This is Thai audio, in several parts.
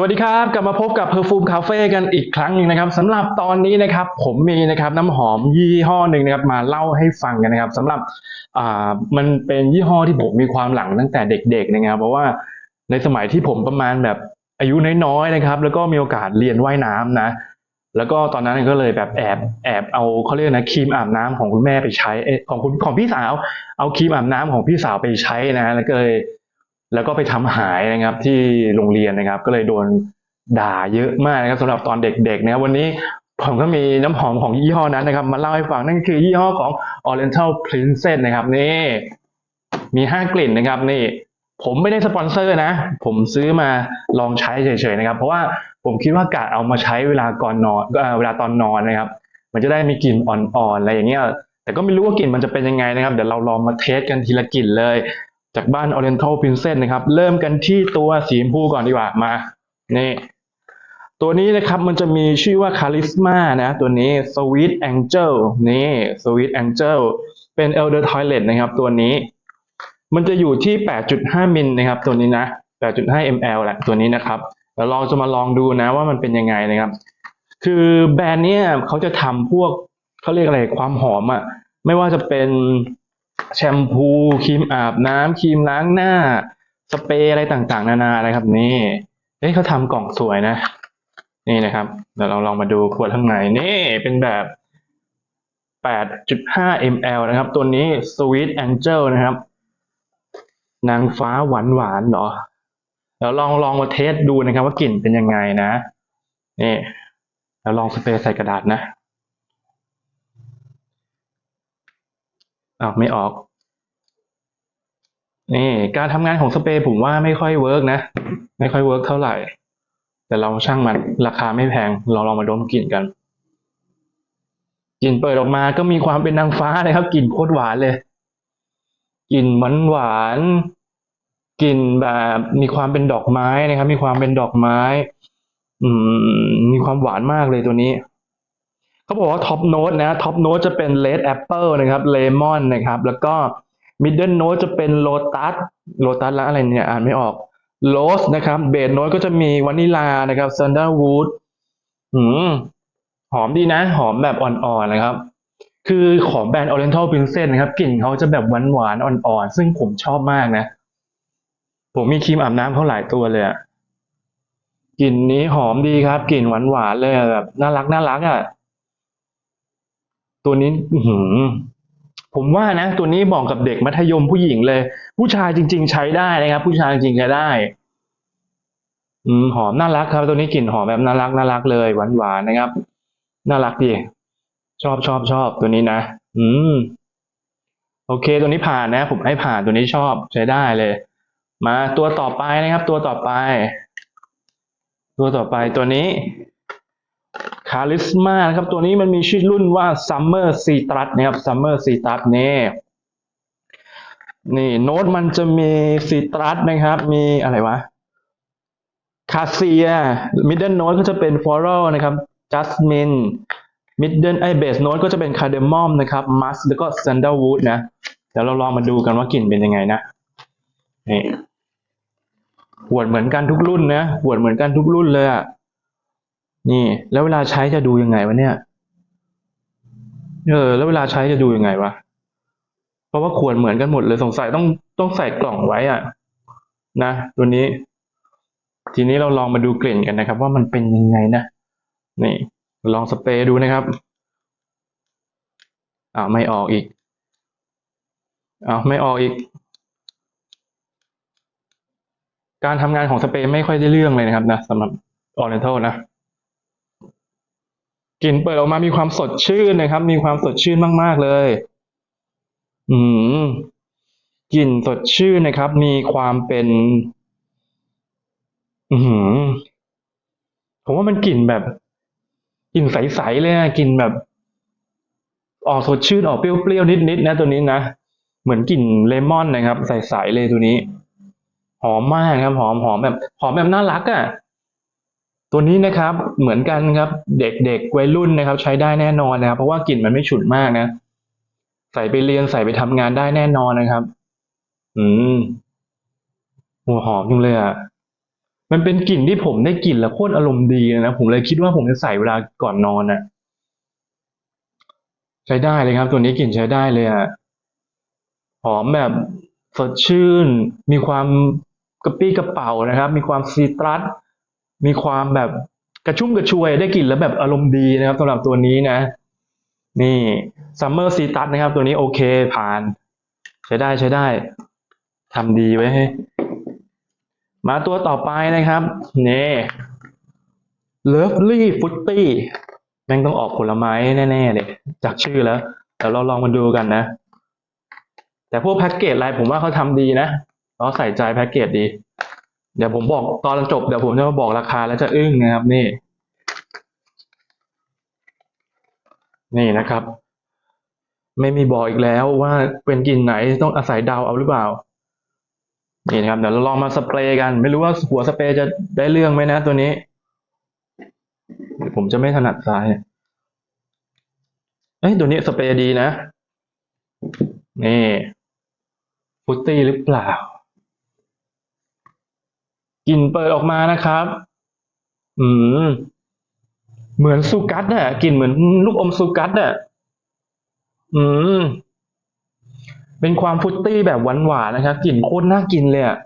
สวัสดีครับ กลับมาพบกับ Perfume Cafe กันอีกครั้งหนึ่งนะครับสำหรับตอนนี้นะครับ ผมมีนะครับน้ำหอมยี่ห้อหนึ่งนะครับมาเล่าให้ฟังกันนะครับสำหรับอ่ามันเป็นยี่ห้อที่ผมมีความหลังตั้งแต่เด็ก ๆ นะครับ เพราะว่าในสมัยที่ผมประมาณแบบอายุน้อยๆนะครับ แล้วก็มีโอกาสเรียนว่ายน้ำนะ แล้วก็ตอนนั้นก็เลยแบบแอบแอบเอาเขาเรียกนะครีมอาบน้ำของคุณแม่ไปใช้ของคุณของพี่สาว เอาครีมอาบน้ำของพี่สาวไปใช้นะ แล้วก็เลย แล้วก็ไปทำหายนะครับที่โรงเรียนนะครับ ก็เลยโดนด่าเยอะมากนะครับสำหรับตอนเด็กๆนะครับวันนี้ผมก็มีน้ำหอมของยี่ห้อนั้นนะครับ มาเล่าให้ฟังนั่นคือยี่ห้อของ Oriental Princess นะครับนี่มีห้ากลิ่นนะครับนี่ ผมไม่ได้สปอนเซอร์นะ ผมซื้อมาลองใช้เฉยๆนะครับ เพราะว่าผมคิดว่ากะเอามาใช้เวลาก่อนนอนเอ่อเวลาตอนนอนนะครับ มันจะได้มีกลิ่นอ่อนๆอะไรอย่างเงี้ยแต่ก็ไม่รู้ว่ากลิ่นมันจะเป็นยังไงนะครับ เดี๋ยวเราลองมาเทสกันทีละกลิ่นเลย จากบ้าน Oriental Princess นะครับ เริ่มกันที่ตัวสีชมพูก่อนดีกว่ามา นี่ ตัวนี้นะครับมันจะมีชื่อว่า Charisma นะ ตัวนี้ Sweet Angel นี่ Sweet Angel เป็น Elder Toilet นะครับ ตัวนี้ มันจะอยู่ที่ 8.5 มิลนะครับ ตัวนี้นะ 8.5 ml แหละตัวนี้นะครับแล้วเราจะมาลองดูนะว่ามันเป็นยังไงนะครับ คือแบรนด์เนี้ยเขาจะทำพวกเขาเรียกอะไรความหอมอะ่ะไม่ว่าจะเป็น แชมพูครีมอาบน้ำครีมล้างหน้า สเปรย์อะไรต่างๆ นานานะครับ นี่เฮ้ยเขาทำกล่องสวยนะ นี่นะครับเดี๋ยวเราลองมาดูขวดข้างในนี่เป็นแบบ8.5 ml นะครับ ตัวนี้ Sweet Angel นะครับ นางฟ้าหวานหวานๆเหรอเดี๋ยวลองลองมาเทสดูนะครับว่ากลิ่นเป็นยังไงนะ นี่ แล้วลองสเปรย์ใส่กระดาษนะ อ้าวไม่ออกนี่การทำงานของสเปรย์ผมว่าไม่ค่อยเวิร์กนะ ไม่ค่อยเวิร์กเท่าไหร่ แต่เราช่างมันราคาไม่แพงเราลองมาดมกลิ่นกันกลิ่นเปิดออกมาก็มีความเป็นนางฟ้าเลยครับกลิ่นโคตรหวานเลยกลิ่นหวานหวานกลิ่นแบบมีความเป็นดอกไม้นะครับ มีความเป็นดอกไม้ อืม มีความหวานมากเลยตัวนี้ เขาบอกว่าท็อปโน้ตนะท็อปโน้ตจะเป็นเลดแอปเปิลนะครับเลมอนนะครับแล้วก็มิดเดิลโน้ตจะเป็นโลตัสโลตัสแล้วอะไรเนี่ยอ่านไม่ออกโรสนะครับเบสโน้ตก็จะมีวานิลานะครับซันดาวูดหืมหอมดีนะ หอมแบบอ่อนๆนะครับ คือของแบรนด์ Oriental Princess นะครับ กลิ่นเขาจะแบบหวานๆอ่อนๆ ซึ่งผมชอบมากนะ ผมมีครีมอาบน้ำเขาหลายตัวเลยอะกลิ่นนี้หอมดีครับ กลิ่นหวานๆเลยอะแบบน่ารักน่ารักอะ ตัวนี้หืผมว่านะ ตัวนี้เหมาะกับเด็กมัธยมผู้หญิงเลย ผู้ชายจริง ๆ ใช้ได้นะครับ ผู้ชายจริงๆใช้ได้ อืมหอมน่ารักครับ ตัวนี้กลิ่นหอมแบบน่ารักน่ารักเลยหวานหวานๆนะครับ น่ารักดีชอบชอบชอบตัวนี้นะอืม โอเค ตัวนี้ผ่านนะ ผมให้ผ่านตัวนี้ชอบใช้ได้เลย มาตัวต่อไปนะครับ ตัวต่อไป ตัวต่อไปตัวนี้ คาริสมานะครับตัวนี้มันมีชื่อรุ่นว่า Summer c i t r u s นะครับ Summer c i t r u s นี่นี่โน้ตมันจะมีซีตรัสนะครับ มีอะไรวะคาเซียมิดเดิลโน้ตก็จะเป็นฟลอรัลนะครับจัสมินมิดเดิลไอเบสโน้ตก็จะเป็นคาร์เดมอมนะครับมัสแล้วก็ซันเดลวูดนะเดี๋ยวเราลองมาดูกันว่ากลิ่นเป็นยังไงนะนี่ขวดเหมือนกันทุกรุ่นนะขวดเหมือนกันทุกรุ่นเลยอะ นี่ แล้วเวลาใช้จะดูยังไงวะเนี่ย เออ แล้วเวลาใช้จะดูยังไงวะ เพราะว่าขวดเหมือนกันหมดเลยสงสัยต้องต้องใส่กล่องไว้อะ นะตัวนี้ ทีนี้เราลองมาดูกลิ่นกันนะครับ ว่ามันเป็นยังไงนะ นี่ ลองสเปรย์ดูนะครับอ้าวไม่ออกอีกอ้าวไม่ออกอีก การทำงานของสเปรย์ไม่ค่อยได้เรื่องเลยนะครับนะสำหรับ Oriental นะ กลิ่นเปิดออกมามีความสดชื่นนะครับ มีความสดชื่นมาก ๆ เลย อืมกลิ่นสดชื่นนะครับ มีความเป็น อือหือผมว่ามันกลิ่นแบบกลิ่นใสๆเลยนะกลิ่นแบบ ออกสดชื่นออกเปรี้ยวๆนิดๆนะตัวนี้นะเหมือนกลิ่นเลมอนนะครับ ใสๆเลยตัวนี้ หอมมากครับ หอมหอมแบบ หอมแบบน่ารักอะ่ะ ตัวนี้นะครับเหมือนกันครับเด็กๆวัยรุ่นนะครับ ใช้ได้แน่นอนนะครับเพราะว่ากลิ่นมันไม่ฉุนมากนะ ใส่ไปเรียนใส่ไปทำงานได้แน่นอนนะครับ อืมหัวหอมจังเลยอะมันเป็นกลิ่นที่ผมได้กลิ่นแล้วโคตรอารมณ์ดีนะผมเลยคิดว่าผมจะใส่เวลาก่อนนอนน่ะ ใช้ได้เลยครับ ตัวนี้กลิ่นใช้ได้เลยอะหอมแบบสดชื่น มีความกระปี้กระเป๋านะครับ มีความซีตรัส มีความแบบกระชุ่มกระชวยได้กลิ่นแล้วแบบอารมณ์ดีนะครับสำหรับตัวนี้นะ นี่ซัมเมอร์ซีตัสนะครับ ตัวนี้โอเคผ่าน ใช้ได้ใช้ได้ทำดีไว้ให้ มาตัวต่อไปนะครับนี่เลิฟลี่ฟุตตี้แม่งต้องออกผลไม้แน่ๆเลยจากชื่อแล้วเดี๋ยวเราลองมาดูกันนะ แต่พวกแพ็กเกจอะไรผมว่าเขาทำดีนะเขาใส่ใจแพ็กเกจดี เดี๋ยวผมบอกตอนจบเดี๋ยวผมจะมาบอกราคาแล้วจะอึ้งนะครับนี่ นี่นะครับ ไม่มีบอกอีกแล้วว่าเป็นกลิ่นไหนต้องอาศัยดาวเอาหรือเปล่า นี่นะครับเดี๋ยวเราลองมาสเปรย์กัน ไม่รู้ว่าหัวสเปรย์จะได้เรื่องไหมนะตัวนี้ ผมจะไม่ถนัดซ้ายเอ้ยตัวนี้สเปรย์ดีนะ นี่ฟุตตี้หรือเปล่า กลิ่นเปิดออกมานะครับ อืม เหมือนซูกัสน่ะกลิ่นเหมือนลูกอมซูกัสน่ะ อืม เป็นความฟุตตี้แบบหวานๆนะครับกลิ่นโคตรน่ากินเลยอะ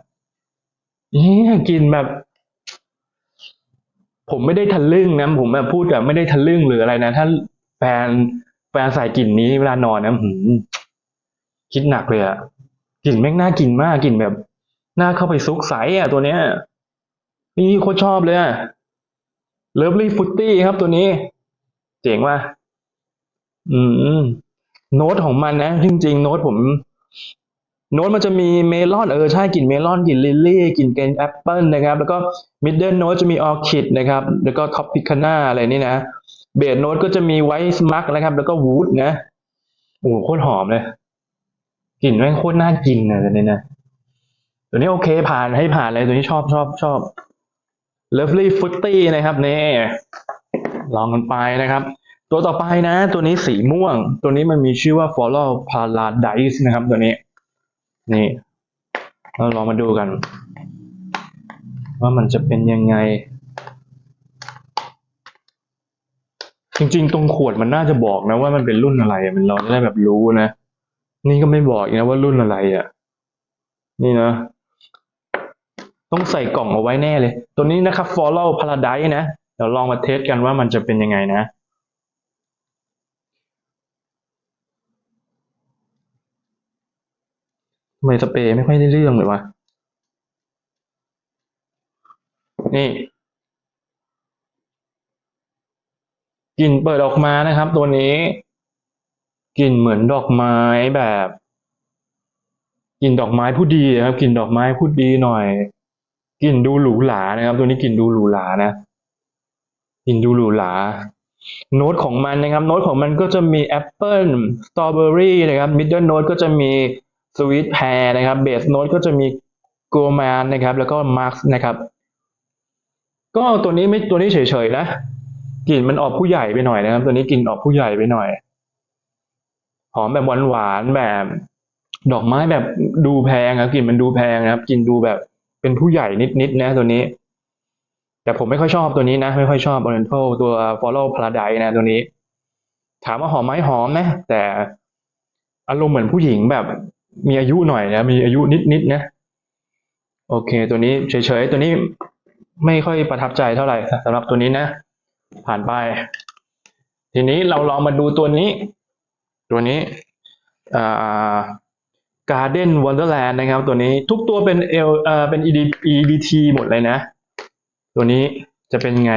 นี่กลิ่นแบบ ผมไม่ได้ทะลึ่งนะผมแบบพูดแบบไม่ได้ทะลึ่งหรืออะไรนะถ้าแฟนแฟนใส่กลิ่นนี้เวลานอนนะหืมคิดหนักเลยอะกลิ่นแม่งน่ากินมากกลิ่นแบบน่าเข้าไปซุกใสอะตัวเนี้ย นี่โคตรชอบเลยอะเลิฟลี่ฟุตตี้ครับตัวนี้ เจ๋งว่ะอืม โน้ตของมันนะ จริงๆ โน้ตผม โน้ตมันจะมีเมลอนเออใช่กลิ่นเมลอนกลิ่นลิลลี่กลิ่นเกนแอปเปิลนะครับ แล้วก็มิดเดิลโน้ตจะมีออคิดนะครับ แล้วก็ท็อปพิคาน่าอะไรนี่นะเบสโน้ตก็จะมีไวท์สมักนะครับ แล้วก็วูดนะโอ้โหโคตรหอมเลยกลิ่นแม่งโคตรน่ากินนะตัวนี้นะตัวนี้โอเคผ่านให้ผ่านเลยตัวนี้ชอบชอบชอบ Lovely Footy นะครับนี่ลองกันไปนะครับ ตัวต่อไปนะ ตัวนี้สีม่วง ตัวนี้มันมีชื่อว่า Follow Paradise นะครับตัวนี้ นี่เราลองมาดูกัน ว่ามันจะเป็นยังไง จริงๆ ตรงขวดมันน่าจะบอกนะว่ามันเป็นรุ่นอะไรมันเราจะได้แบบรู้นะ นี่ก็ไม่บอกนะว่ารุ่นอะไรอะ นี่นะ ต้องใส่กล่องเอาไว้แน่เลย ตัวนี้นะครับ Follow Paradise นะ เดี๋ยวลองมาเทสกันว่ามันจะเป็นยังไงนะ ทำไมสเปรย์ไม่ค่อยได้เรื่องเลยวะ นี่กลิ่นเปิดออกมานะครับ ตัวนี้กลิ่นเหมือนดอกไม้แบบกลิ่นดอกไม้ผู้ดีนะครับกลิ่นดอกไม้ผู้ดีหน่อย กลิ่นดูหรูหรานะครับ ตัวนี้กลิ่นดูหรูหรานะกลิ่นดูหรูหราโน้ตของมันนะครับ โน้ตของมันก็จะมีแอปเปิลสตรอเบอรี่นะครับมิดเดิลโน้ตก็จะมีสวีทแพรนะครับเบสโน้ตก็จะมีโกลแมนนะครับ แล้วก็มาร์คนะครับ ก็ตัวนี้ไม่ตัวนี้เฉยๆนะกลิ่นมันออกผู้ใหญ่ไปหน่อยนะครับ ตัวนี้กลิ่นออกผู้ใหญ่ไปหน่อยหอมแบบหวานๆแบบ ดอกไม้แบบดูแพงครับกลิ่นมันดูแพงนะครับกลิ่นดูแบบ เป็นผู้ใหญ่นิดๆนะตัวนี้ แต่ผมไม่ค่อยชอบตัวนี้นะ ไม่ค่อยชอบ Oriental ตัว Follow Paradise นะตัวนี้ ถามว่าหอมไหมหอมนะ แต่อารมณ์เหมือนผู้หญิงแบบมีอายุหน่อยนะ มีอายุนิดๆนะโอเค ตัวนี้เฉยๆ ตัวนี้ไม่ค่อยประทับใจเท่าไหร่สำหรับตัวนี้นะ ผ่านไป ทีนี้เราลองมาดูตัวนี้ ตัวนี้อ่า Garden Wonderland นะครับ ตัวนี้ทุกตัวเป็นเอลเอ่อเป็น ED EDT หมดเลยนะ ตัวนี้จะเป็นไง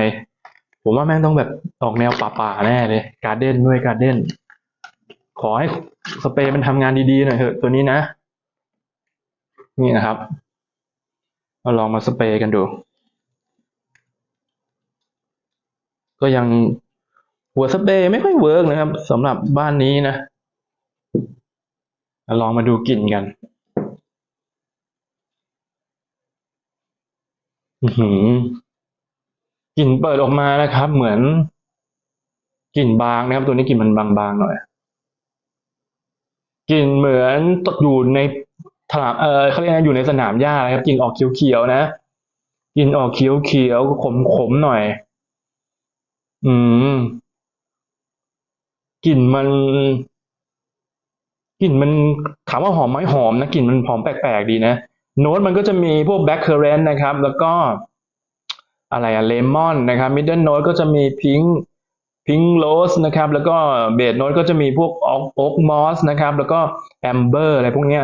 ผมว่าแม่งต้องแบบออกแนวป่าๆแน่เลย Garden ด้วย Garden ขอให้สเปรย์มันทำงานดีๆหน่อยเถอะตัวนี้นะ นี่นะครับเราลองมาสเปรย์กันดู ก็ยังหัวสเปรย์ไม่ค่อยเวิร์กนะครับสำหรับบ้านนี้นะ ลองมาดูกลิ่นกันอือหือกลิ่นเปิดออกมานะครับ เหมือนกลิ่นบางนะครับ ตัวนี้กลิ่นมันบางๆหน่อยกลิ่นเหมือนตกอยู่ในถลามเออเขาเรียกนะอยู่ในสนามหญ้านะครับกลิ่นออกเขียวๆนะกลิ่นออกเขียวเขียวขมขมๆหน่อย อืมกลิ่นมัน กลิ่นมันถามว่าหอมไหมหอมนะกลิ่นมันหอมแปลกๆดีนะโน้ตมันก็จะมีพวกแบล็คเคอร์เรนต์นะครับ แล้วก็อะไรอะเลมอนนะครับมิดเดิลโน้ตก็จะมีพิงค์พิงค์โรสนะครับ แล้วก็เบสโน้ตก็จะมีพวกออกโอ๊กมอสนะครับ แล้วก็แอมเบอร์อะไรพวกเนี้ย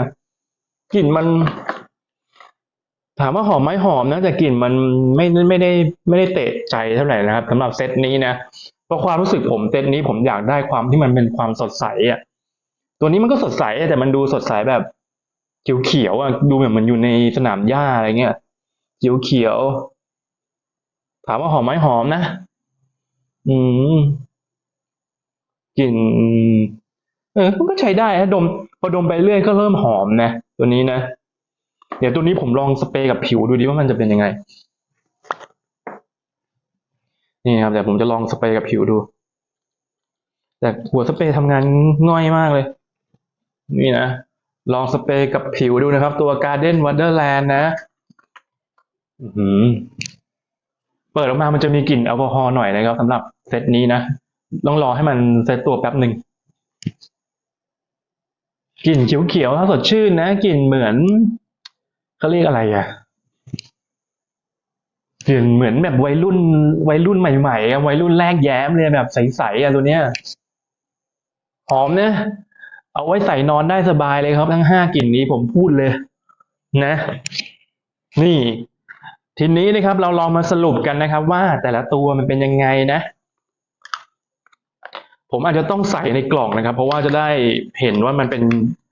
กลิ่นมัน ถามว่าหอมไหมหอมนะแต่กลิ่นมันไม่ไม่ได้ไม่ได้เตะใจเท่าไหร่นะครับสำหรับเซตนี้นะเพราะความรู้สึกผมเซตนี้ผมอยากได้ความที่มันเป็นความสดใสอะ ตัวนี้มันก็สดใสแต่มันดูสดใสแบบเขียวๆอะดูเหมือนมันอยู่ในสนามหญ้าอะไรเงี้ยเขียวๆถามว่าหอมไหมหอมนะ อืมกลิ่นเออมันก็ใช้ได้นะดม พอดมไปเรื่อยก็เริ่มหอมนะตัวนี้นะ เดี๋ยวตัวนี้ผมลองสเปรย์กับผิวดูดิว่ามันจะเป็นยังไง นี่ครับเดี๋ยวผมจะลองสเปรย์กับผิวดู แต่หัวสเปรย์ทำงานง่อยมากเลย นี่นะ ลองสเปรย์กับผิวดูนะครับ ตัว Garden Wonderland นะอือหือเปิดออกมามันจะมีกลิ่นแอลกอฮอล์หน่อยนะครับสำหรับเซตนี้นะต้องรอให้มันเซตตัวแป๊บหนึ่งกลิ่นเขียวๆถ้าสดชื่นนะกลิ่นเหมือนเขาเรียกอะไรอะกลิ่นเหมือนแบบวัยรุ่น วัยรุ่นใหม่ๆวัยรุ่นแรกแย้มเลยแบบใสๆอะตัวเนี้ยหอมนะ เอาไว้ใส่นอนได้สบายเลยครับ ทั้งห้ากลิ่นนี้ผมพูดเลย นะ นี่ ทีนี้นะครับ เราลองมาสรุปกันนะครับ ว่าแต่ละตัวมันเป็นยังไงนะ ผมอาจจะต้องใส่ในกล่องนะครับ เพราะว่าจะได้เห็นว่ามันเป็น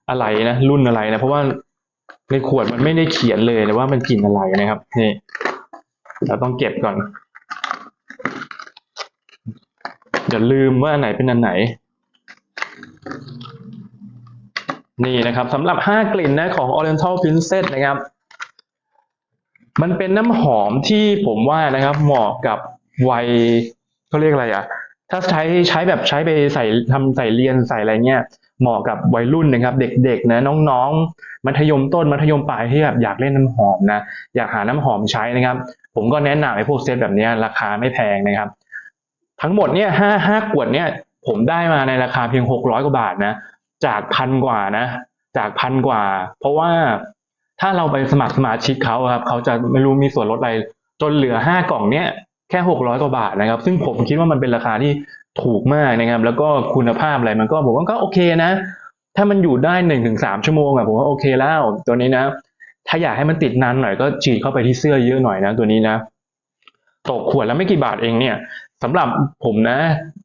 อะไรนะรุ่นอะไรนะ เพราะว่าในขวดมันไม่ได้เขียนเลยนะว่ามันกลิ่นอะไรนะครับนี่เราต้องเก็บก่อนอย่าลืมว่าอันไหนเป็นอันไหน นี่นะครับสำหรับห้ากลิ่นนะของ Oriental Princess นะครับ มันเป็นน้ำหอมที่ผมว่านะครับ เหมาะกับวัยเขาเรียกอะไรอะ ถ้าใช้ใช้แบบใช้ไปใส่ทำใส่เรียนใส่อะไรเงี้ยเหมาะกับวัยรุ่นนะครับ เด็กๆนะน้องๆ มัธยมต้นมัธยมปลายที่แบบอยากเล่นน้ำหอมนะอยากหาน้ำหอมใช้นะครับ ผมก็แนะนำไอ้พวกเซตแบบนี้ราคาไม่แพงนะครับ ทั้งหมดเนี่ยห้าห้าขวดเนี่ยผมได้มาในราคาเพียงหกร้อยกว่าบาทนะ จากพันกว่านะ จากพันกว่า เพราะว่าถ้าเราไปสมัครสมาชิกเขาครับเขาจะไม่รู้มีส่วนลดอะไร จนเหลือห้ากล่องเนี่ยแค่หกร้อยกว่าบาทนะครับ ซึ่งผมคิดว่ามันเป็นราคาที่ถูกมากนะครับ แล้วก็คุณภาพอะไรมันก็ผมว่าก็โอเคนะ ถ้ามันอยู่ได้หนึ่งถึงสามชั่วโมงอะผมว่าโอเคแล้ว ตัวนี้นะ ถ้าอยากให้มันติดนานหน่อยก็ฉีดเข้าไปที่เสื้อเยอะหน่อยนะ ตัวนี้นะตกขวดแล้วไม่กี่บาทเองเนี่ยสำหรับผมนะ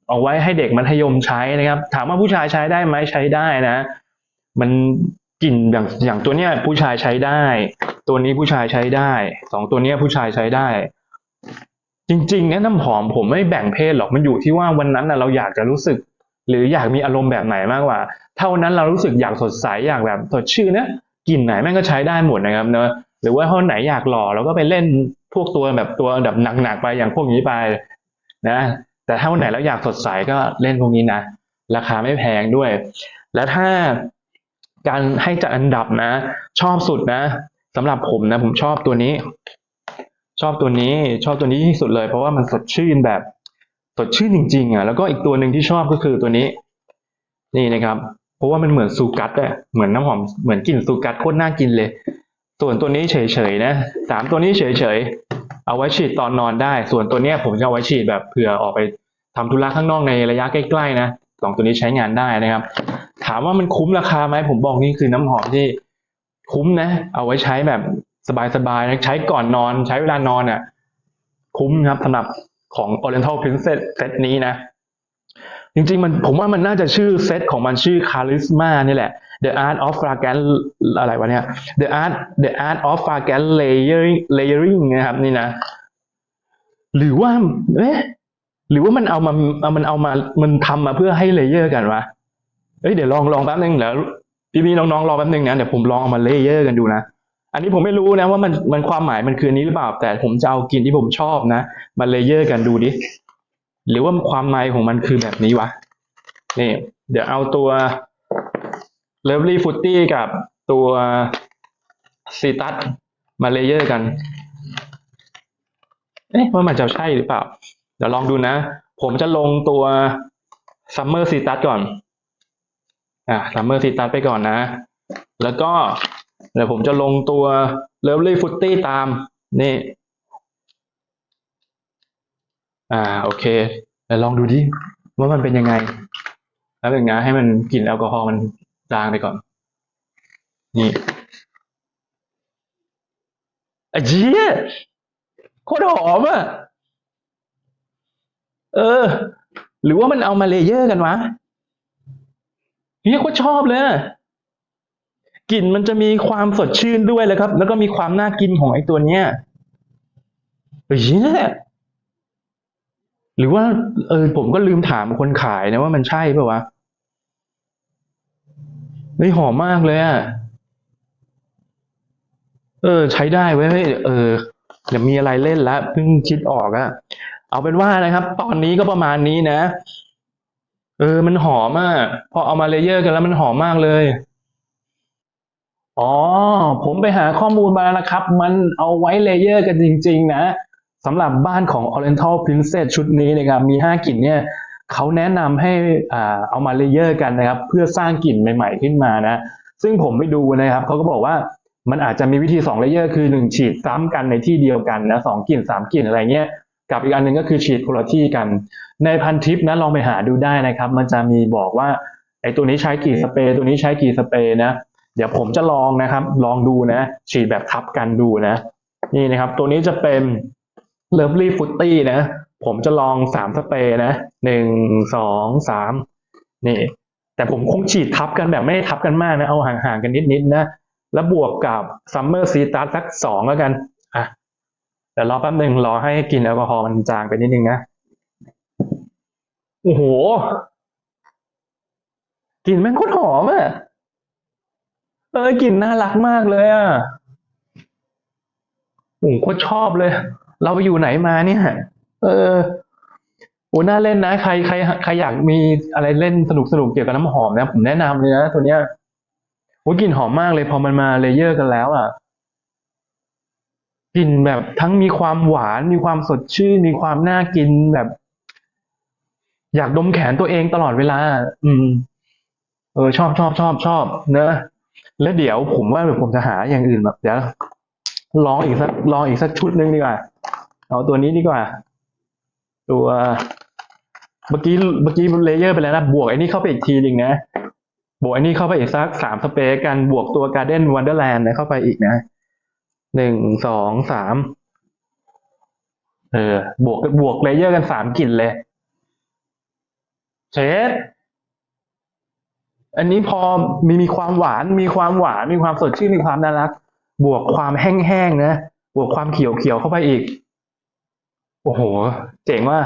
เอาไว้ให้เด็กมัธยมใช้นะครับ ถามว่าผู้ชายใช้ได้ไหมใช้ได้นะ มันกลิ่นอย่างอย่างตัวเนี้ยผู้ชายใช้ได้ ตัวนี้ผู้ชายใช้ได้สองตัวเนี้ยผู้ชายใช้ได้ จริงๆเนี่ยน้ำหอมผมไม่แบ่งเพศหรอกมันอยู่ที่ว่าวันนั้นนะเราอยากจะรู้สึก หรืออยากมีอารมณ์แบบไหนมากกว่า เท่านั้นเรารู้สึกอยากสดใสอยากแบบสดชื่นนะกลิ่นไหนแม่งก็ใช้ได้หมดนะครับเนอะหรือว่าถ้าไหนอยากหล่อเราก็ไปเล่นพวกตัวแบบตัวแบบหนักๆไปอย่างพวกนี้ไป นะ แต่ถ้าวันไหนเราอยากสดใสก็เล่นพวกนี้นะ ราคาไม่แพงด้วย แล้วถ้าการให้จัดอันดับนะ ชอบสุดนะสำหรับผมนะ ผมชอบตัวนี้ ชอบตัวนี้ชอบตัวนี้ที่สุดเลย เพราะว่ามันสดชื่นแบบสดชื่นจริง ๆอะแล้วก็อีกตัวหนึ่งที่ชอบก็คือตัวนี้ นี่นะครับ เพราะว่ามันเหมือนซูกัตอะเหมือนน้ำหอมเหมือนกลิ่นซูกัตโคตรน่ากินเลย ส่วนตัวนี้เฉยๆนะสามตัวนี้เฉยๆเอาไว้ฉีดตอนนอนได้ ส่วนตัวเนี้ยผมจะเอาไว้ฉีดแบบเผื่อออกไปทำธุระข้างนอกในระยะใกล้ๆนะสองตัวนี้ใช้งานได้นะครับ ถามว่ามันคุ้มราคาไหมผมบอกนี่คือน้ำหอมที่คุ้มนะ เอาไว้ใช้แบบสบายๆนะใช้ก่อนนอน ใช้เวลานอนอะ คุ้มครับสำหรับของ Oriental Princess เซตนี้นะ จริงๆมันผมว่ามันน่าจะชื่อเซตของมันชื่อ Charisma นี่แหละ The Art of Fragrance อะไรวะเนี่ย The Art The Art of Fragrance Layering Layering นะครับนี่นะ หรือว่าเอ๊ะหรือว่ามันเอามาเอามันเอามามันทำมาเพื่อให้เลเยอร์กันวะเอ้ยเดี๋ยวลองลองแป๊บนึงเดี๋ยวพี่ๆน้องๆรอแป๊บนึงนะเดี๋ยวผมลองเอามาเลเยอร์กันดูนะอันนี้ผมไม่รู้นะว่ามันมันความหมายมันคืออนนี้หรือเปล่าแต่ผมจะเอากินที่ผมชอบนะมาเลเยอร์กันดูดิ หรือว่าความในของมันคือแบบนี้วะนี่ เดี๋ยวเอาตัว Lovely Fruity กับตัวซีตัสมาเลเยอร์กัน เอ๊ะว่ามันจะใช่หรือเปล่า เดี๋ยวลองดูนะ ผมจะลงตัว Summer c i t u s ก่อน อะ Summer c i t u s ไปก่อนนะ แล้วก็เดี๋ยวผมจะลงตัว Lovely Fruity ตาม นี่ อ่าโอเคเดี๋ยวลองดูดิว่ามันเป็นยังไง แล้วเป็นไงให้มันกลิ่นแอลกอฮอล์มันจางไปก่อน นี่ไอ้เจี๊ยโคตรหอมอะ เออ หรือว่ามันเอามาเลเยอร์กันวะเฮียโคตรชอบเลยอะกลิ่นมันจะมีความสดชื่นด้วยเลยครับ แล้วก็มีความน่ากินของไอ้ตัวเนี้ยเฮ้ยเนี่ย หรือว่าเออผมก็ลืมถามคนขายนะว่ามันใช่ป่าวะเฮ้ยหอมมากเลยอะเออ ใช้ได้เว้ยเฮ้ยเออเดี๋ยวมีอะไรเล่นแล้วเพิ่งคิดออกอะเอาเป็นว่านะครับ ตอนนี้ก็ประมาณนี้นะ เออ มันหอมอะพอเอามาเลเยอร์กันแล้วมันหอมมากเลยอ๋อ ผมไปหาข้อมูลมาแล้วครับ มันเอาไว้เลเยอร์กันจริง ๆ นะ สำหรับบ้านของ Oriental Princess ชุดนี้นะครับมีห้ากลิ่นเนี่ยเขาแนะนำให้อ่าเอามาเลเยอร์กันนะครับ เพื่อสร้างกลิ่นใหม่ ๆ ขึ้นมานะ ซึ่งผมไปดูนะครับเขาก็บอกว่ามันอาจจะมีวิธี2เลเยอร์คือ 1 ฉีดซ้ำกันในที่เดียวกันนะสองกลิ่นสามกลิ่นอะไรเงี้ยกับอีกอันหนึ่งก็คือฉีดคนละที่กัน ในพันทิปนะลองไปหาดูได้นะครับ มันจะมีบอกว่าไอ้ตัวนี้ใช้กี่สเปรย์ตัวนี้ใช้กี่สเปรย์นะ เดี๋ยวผมจะลองนะครับ ลองดูนะ ฉีดแบบทับกันดูนะ นี่นะครับ ตัวนี้จะเป็น Lovely Fruity นะ ผมจะลองสามสเปรย์นะหนึ่งสองสามนี่ แต่ผมคงฉีดทับกันแบบไม่ได้ทับกันมากนะ เอาห่างๆกันนิดๆนะ แล้วบวกกับ Summer c e t a s สักสองแล้วกัน อะเดี๋ยวรอแป๊บหนึ่งรอให้กลินแอลกอฮอล์มันจางไปนิดนึงนะ โอ้โหกลิ่นแม่งโคตรหอมอะเออกลิ่นน่ารักมากเลยอะโอ้โหโคตรชอบเลย เราไปอยู่ไหนมาเนี่ย เออโอ้น่าเล่นนะ ใครใครใครอยากมีอะไรเล่นสนุกสนุกเกี่ยวกับน้ำหอมนะ ผมแนะนำเลยนะตัวเนี้ยโอ้กลิ่นหอมมากเลย พอมันมาเลเยอร์กันแล้วอะกลิ่นแบบทั้งมีความหวาน มีความสดชื่น มีความน่ากินแบบ อยากดมแขนตัวเองตลอดเวลา อืม เออ ชอบชอบชอบชอบเนอะแล้วเดี๋ยวผมว่าเดี๋ยวผมจะหาอย่างอื่นแบบเดี๋ยว ลองอีกสักลองอีกสักชุดหนึ่งดีกว่า เอาตัวนี้ดีกว่า ตัวเมื่อกี้เมื่อกี้เลเยอร์ไปแล้วนะ บวกไอ้นี่เข้าไปอีกทีหนึ่งนะ บวกไอ้นี่เข้าไปอีกสักสามสเปรย์กันบวกตัว Garden Wonderland นะเข้าไปอีกนะหนึ่งสองสามเออบวกบวกเลเยอร์กันสามกลิ่นเลยเชดอันนี้พอมีมีความหวานมีความหวานมีความสดชื่นมีความน่ารัก บวกความแห้งๆนะ บวกความเขียวๆเข้าไปอีก โอ้โห เจ๋งว่ะ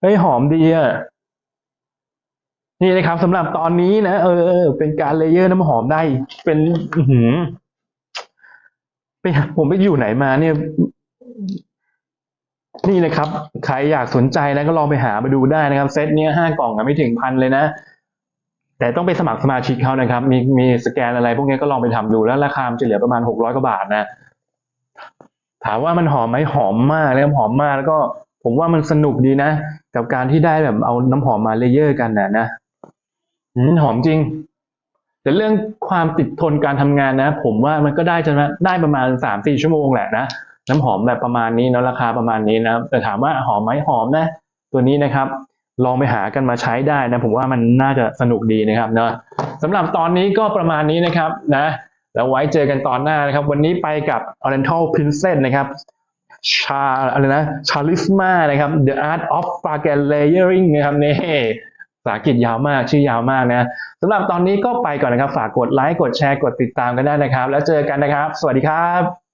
เฮ้ยหอมดีอะนี่นะครับสำหรับตอนนี้นะเออเออเป็นการเลเยอร์น้ำหอมได้เป็นหือไปผมไปอยู่ไหนมาเนี่ย นี่นะครับ ใครอยากสนใจนะก็ลองไปหามาดูได้นะครับ เซตเนี้ยห้ากล่องอะไม่ถึงพันเลยนะ แต่ต้องไปสมัครสมาชิกเขานะครับ มีมีสแกนอะไร พวกนี้ก็ลองไปทำดูแล้วราคามจะเหลือประมาณหกร้อยกว่าบาทนะ ถามว่ามันหอมไหมหอมมากนะครับหอมมากแล้วก็ผมว่ามันสนุกดีนะ กับการที่ได้แบบเอาน้ำหอมมาเลเยอร์กันนะนะหอมจริง แต่เรื่องความติดทนการทำงานนะ ผมว่ามันก็ได้จะได้ประมาณสามสี่ชั่วโมงแหละนะน้ำหอมแบบประมาณนี้เนาะราคาประมาณนี้นะแต่ถามว่าหอมไหมหอมนะ ตัวนี้นะครับ ลองไปหากันมาใช้ได้นะผมว่ามันน่าจะสนุกดีนะครับเนาะสำหรับตอนนี้ก็ประมาณนี้นะครับนะแล้วไว้เจอกันตอนหน้านะครับ วันนี้ไปกับ Oriental Princess นะครับชาอะไรนะชาลิสมานะครับ The Art of f r a g a n Layering นะครับนี่ภาษาอังกฤษยาวมากชื่อยาวมากนะสำหรับตอนนี้ก็ไปก่อนนะครับ ฝากกดไลค์กดแชร์กดติดตามกันได้นะครับ แล้วเจอกันนะครับ สวัสดีครับ